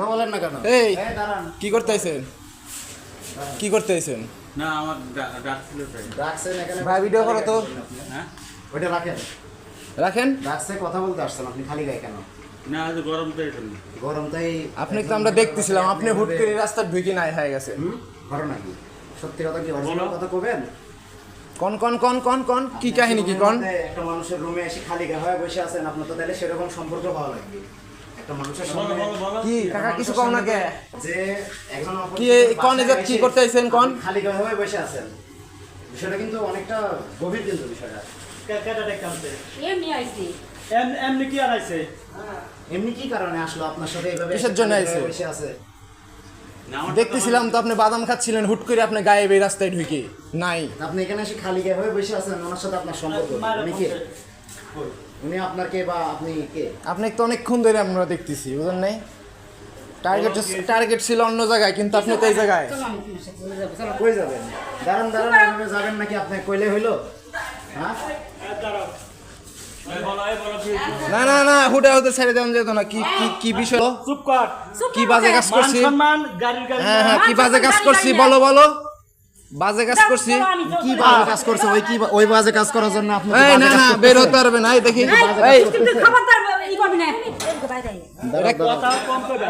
কথা বলেন না কেন? এই কি করতেছেন? কি করতেছেন? না আমার ডাকছেন এখানে? ভাই, ভিডিও করো তো। হ্যাঁ? ওইটা রাখেন। রাখেন? ডাকছে কথা বলতে আসছেন আপনি খালি গায়ে কেন? না আজ গরম তো এটা না গরম তাই আপনি তো আমরা দেখতেছিলাম আপনি হুট করে রাস্তা ঢুকে নাই হয়ে গেছে। নাকি? সত্যি কথা কি। কথা কবেন? কোন কোন কোন কোন কোন কি কাহিনী কি কোন? একটা মানুষের রুমে এসে খালি গায়ে হয়ে বসে আছেন আপনার তো তাহলে সেরকম সম্পর্ক ভালো লাগবে। একটা মানুষের সঙ্গে বলো বলো। কি? কাকা কিছু কম না কে যে একজন কি কোন এজাত কি করতে আইছেন কোন? খালি গায়ে বসে আছেন। বিষয়টা কিন্তু অনেকটা গভীর কিন্তু বিষয়টা। কেটা ডেকে আনছে? এমনি আইছি। এমনি কি আর আইছে? এমনি কি কারণে আসলো? আপনার সাথে এইভাবে কিসের জন্য আইছে? বসে আছে? দেখতেছিলাম তো আপনি বাদাম খাচ্ছিলেন হুট করে আপনি গায়ে এই রাস্তায় ঢুকে। নাই। আপনি এখানে এসে খালি গায়ে হয়ে বসে আছেন ওনার সাথে আপনার সম্পর্ক কে। উনি আপনার কে বা আপনি কে? আপনি তো অনেকক্ষণ ধরে আমরা দেখতেছি বুঝলেন নাই? টার্গেট টার্গেট ছিল অন্য জায়গায় কিন্তু আপনি তো এই জায়গায়। কই যাবেন? দাঁড়ান দাঁড়ান এভাবে যাবেন নাকি আপনি কইলে হইল? হ্যাঁ? না না না হুটে হুটে ছেড়ে দেওয়া যেত না কি কি কি বিষয়? চুপ কর। কি বাজে কাজ করছি? সম্মান গাড়ির গাড়ি হ্যাঁ হ্যাঁ কি বাজে কাজ করছি? বলো বলো। বাজে কাজ করছি। কি বাজে কাজ করছে ওই কি ওই বাজে কাজ করার জন্য আপনি এই না না বের হতে পারবে না এই দেখি এই, খবরদার ই করবি না। এটা কথা কম করবে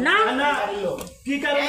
না কি কারণে।